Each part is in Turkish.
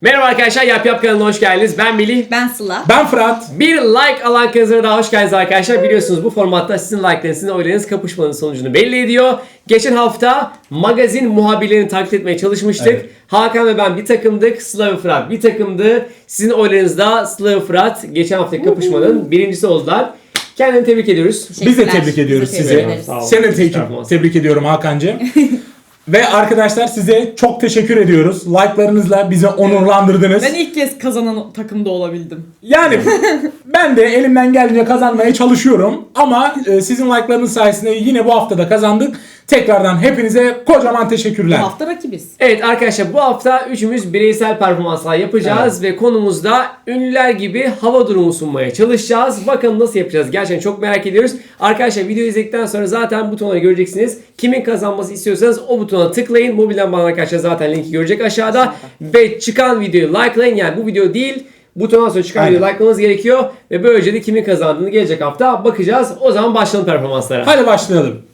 Merhaba arkadaşlar Yap Yap kanalına hoş geldiniz. Ben Melih. Ben Sıla. Ben Fırat. Bir like alan kazanına daha hoş geldiniz arkadaşlar. Biliyorsunuz bu formatta sizin like'larınız, sizin oylarınız kapışmanın sonucunu belli ediyor. Geçen hafta magazin muhabirlerini taklit etmeye çalışmıştık. Evet. Hakan ve ben bir takımdık. Sıla ve Fırat bir takımdı. Sizin oylarınız da Sıla ve Fırat geçen haftaki kapışmanın birincisi oldular. Kendini tebrik ediyoruz. Biz de tebrik ediyoruz Biz de sizi. tebrik ederiz. Sağ olun. Seni de te- Estağfurullah. tebrik ediyorum Hakan'cığım. Ve arkadaşlar size çok teşekkür ediyoruz. Like'larınızla bizi onurlandırdınız. Ben ilk kez kazanan takımda olabildim. Yani ben de elimden geldiğince kazanmaya çalışıyorum. Ama e, sizin like'larınız sayesinde yine bu hafta da kazandık. Tekrardan hepinize kocaman Bu teşekkürler. hafta rakibiz. Evet arkadaşlar bu hafta üçümüz bireysel performanslar yapacağız ve konumuzda ünlüler gibi hava durumu sunmaya çalışacağız. Bakalım nasıl yapacağız gerçekten çok merak ediyoruz. Arkadaşlar video izledikten sonra zaten butonları göreceksiniz. Kimin kazanması istiyorsanız o butona tıklayın. Mobilden bağlanan arkadaşlar zaten linki görecek aşağıda. Ve çıkan videoyu likelayın yani bu video değil. Butondan sonra çıkan Aynen. videoyu likelamanız gerekiyor. Ve böylece de kimin kazandığını gelecek hafta bakacağız. O zaman başlayalım performanslara. Hadi başlayalım.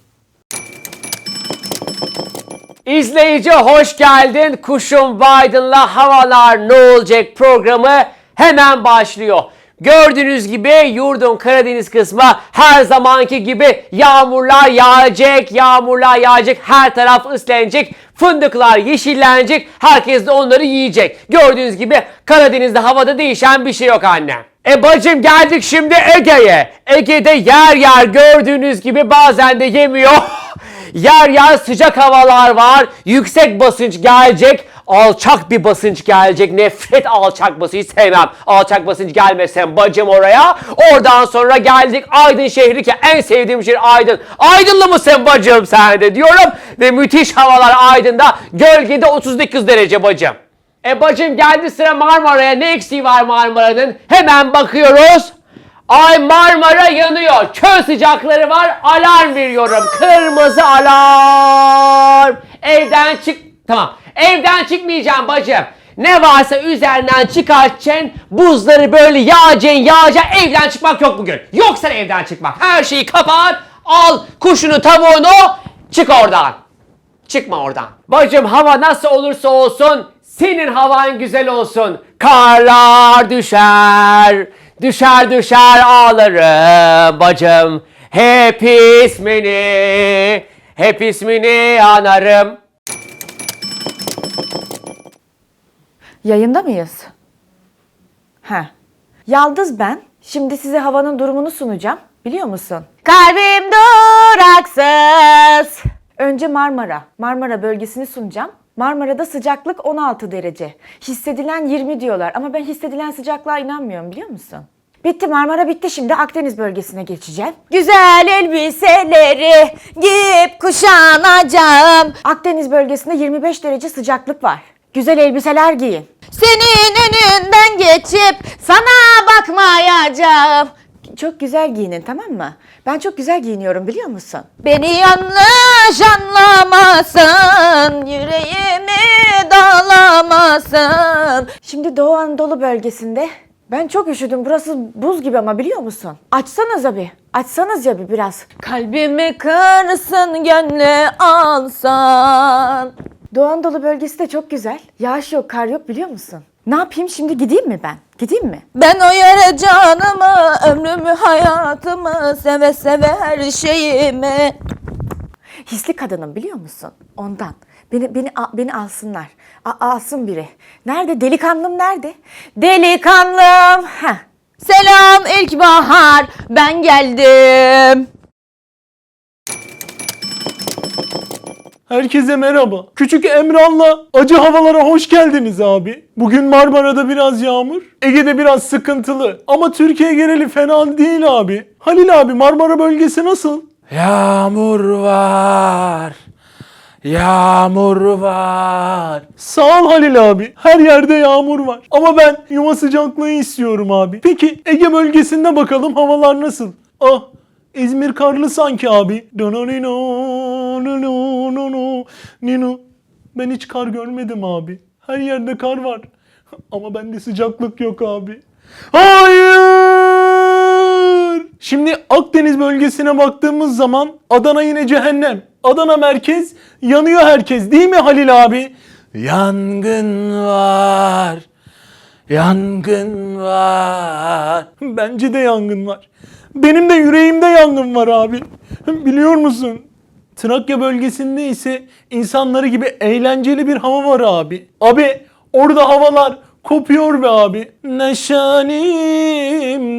İzleyici hoş geldin. Kuşum Biden'la Havalar Ne Olacak programı hemen başlıyor. Gördüğünüz gibi yurdun Karadeniz kısmı her zamanki gibi yağmurlar yağacak, yağmurlar yağacak, her taraf ıslanacak, fındıklar yeşillenecek, herkes de onları yiyecek. Gördüğünüz gibi Karadeniz'de havada değişen bir şey yok anne. E bacım geldik şimdi Ege'ye. Ege'de yer yer gördüğünüz gibi bazen de yemiyor. Yer yer sıcak havalar var. Yüksek basınç gelecek. Alçak bir basınç gelecek. Nefret alçak basınç sevmem. Alçak basınç gelmesin bacım oraya. Oradan sonra geldik Aydın şehri ki en sevdiğim şehir Aydın. Aydınlı mısın bacım sen de diyorum. Ve müthiş havalar Aydın'da. Gölgede 39 derece bacım. E bacım geldi sıra Marmara'ya. Ne eksiği var Marmara'nın? Hemen bakıyoruz. Ay Marmara yanıyor. Çöl sıcakları var. Alarm veriyorum. Kırmızı alarm. Evden çık... Tamam. Evden çıkmayacağım bacım. Ne varsa üzerinden çıkartacaksın. Buzları böyle yağacaksın yağacaksın. Evden çıkmak yok bugün. Yok sen evden çıkmak. Her şeyi kapat. Al kuşunu tavuğunu. Çık oradan. Çıkma oradan. Bacım hava nasıl olursa olsun senin havan güzel olsun. Karlar düşer. Düşer düşer ağlarım bacım. Hep ismini, hep ismini anarım. Yayında mıyız? Ha. Yaldız ben. Şimdi size havanın durumunu sunacağım. Biliyor musun? Kalbim duraksız. Önce Marmara. Marmara bölgesini sunacağım. Marmara'da sıcaklık 16 derece. Hissedilen 20 diyorlar ama ben hissedilen sıcaklığa inanmıyorum biliyor musun? Bitti Marmara bitti şimdi Akdeniz bölgesine geçeceğim. Güzel elbiseleri giyip kuşanacağım. Akdeniz bölgesinde 25 derece sıcaklık var. Güzel elbiseler giyin. Senin önünden geçip sana bakmayacağım. Çok güzel giyinin tamam mı? Ben çok güzel giyiniyorum biliyor musun? Beni yanlış anlamasın, yüreğimi dağlamasın. Şimdi Doğu Anadolu bölgesinde ben çok üşüdüm. Burası buz gibi ama biliyor musun? Açsanıza bir. Açsanız ya bir biraz. Kalbimi kırsın gönlü alsan. Doğu Anadolu bölgesi de çok güzel. Yağış yok, kar yok biliyor musun? Ne yapayım şimdi gideyim mi ben? Gideyim mi? Ben o yere canımı, ömrümü, hayatımı, seve seve her şeyimi. Hisli kadınım biliyor musun? Ondan. Beni beni beni alsınlar. A- alsın biri. Nerede? Delikanlım nerede? Delikanlım. Ha. Selam ilkbahar. Ben geldim. Herkese merhaba. Küçük Emran'la acı havalara hoş geldiniz abi. Bugün Marmara'da biraz yağmur, Ege'de biraz sıkıntılı. Ama Türkiye geneli fena değil abi. Halil abi Marmara bölgesi nasıl? Yağmur var. Yağmur var. Sağ ol Halil abi. Her yerde yağmur var. Ama ben yuva sıcaklığı istiyorum abi. Peki Ege bölgesinde bakalım havalar nasıl? Ah İzmir karlı sanki abi. Ben hiç kar görmedim abi. Her yerde kar var. Ama bende sıcaklık yok abi. Hayır! Şimdi Akdeniz bölgesine baktığımız zaman Adana yine cehennem. Adana merkez yanıyor herkes değil mi Halil abi? Yangın var. Yangın var. Bence de yangın var. Benim de yüreğimde yangın var abi. Biliyor musun? Trakya bölgesinde ise insanları gibi eğlenceli bir hava var abi. Abi orada havalar kopuyor be abi. Neşanim,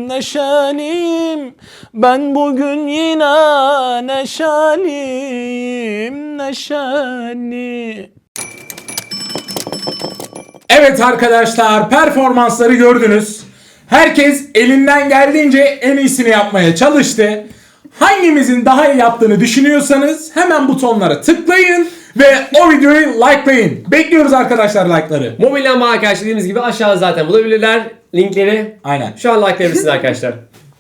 neşanim. Ben bugün yine neşaliyim, neşani. Evet arkadaşlar performansları gördünüz. Herkes elinden geldiğince en iyisini yapmaya çalıştı. Hangimizin daha iyi yaptığını düşünüyorsanız hemen butonlara tıklayın ve o videoyu likelayın. Bekliyoruz arkadaşlar like'ları. Mobilya arkadaşlar dediğimiz gibi aşağıda zaten bulabilirler linkleri. Aynen. Şu an likelayabilirsiniz arkadaşlar.